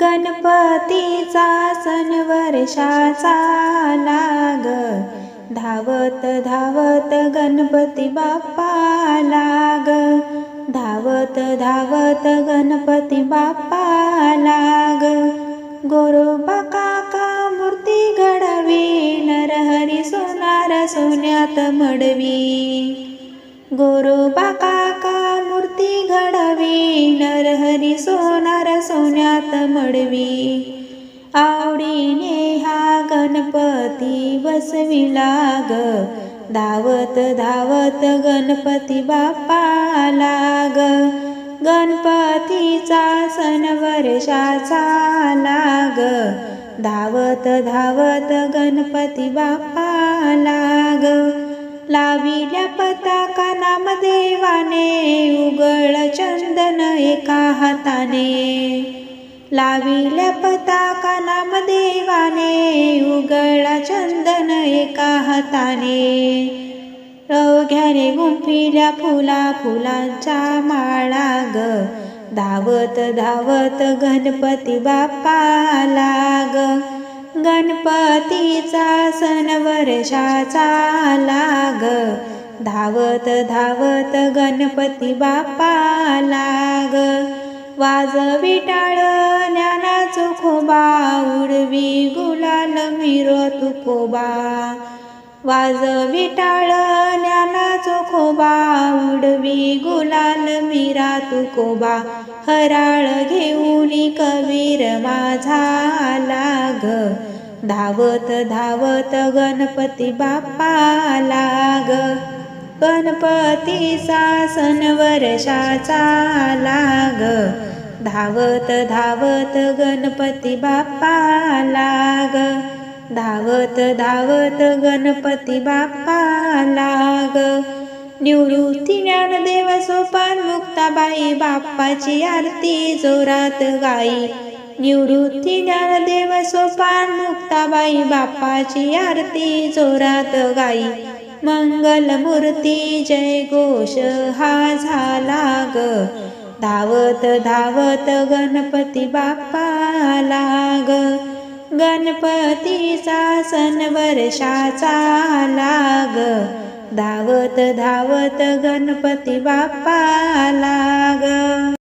गणपतीचा सण वर्षाचा लाग धावत धावत गणपती बाप्पा लाग. धावत धावत गणपती बाप्पा लाग. गोरोबा काका मूर्ती घडवी नरहरी सोनार सोन्यात मडवी. गोरोबा काका घडवी आवडीने हा गणपती बसविला ग. धावत धावत गणपती बाप्पा लाग गणपतीचा सण वर्षाचा लाग धावत धावत गणपती बाप्पा लाग लाविल्या पताका नामदेवाने उगळ चंदन एका हाताने. लाविल्या पताका नामदेवाने उगळा चंदन एका हाताने. रवघ्याने गुंफिल्या फुला फुलांच्या माळा ग. धावत धावत गणपती बाप्पा लाग गणपतीचा सण वर्षाचा लाग धावत धावत गणपती बाप्पा लाग वाज विटाळ ज्ञानाचो खोबा उडवी गुलाल मिरो तुकोबा. वाज विटाळ ज्ञानाचो खोबा उडवी गुलाल मिरा तुकोबा. हराळ घेऊन कवीर माझा लाग. धावत धावत गणपती बाप्पा लाग. गणपती सण वर्षाचा लाग. धावत धावत गणपती बाप्पा लाग. धावत धावत गणपती बाप्पा लाग. निवृत्ती ज्ञानदेव सोपान मुक्ताबाई बाप्पाची आरती जोरात गाई. निवृत्ती ज्ञानदेव सोपान मुक्ताबाई बाप्पाची आरती जोरात गाई. मंगलमूर्ती जय घोष हा झाला ग. धावत धावत गणपती बाप्पा लाग. गणपतीचा सण वर्षाचा लाग. धावत धावत गणपती बाप्पा लाग.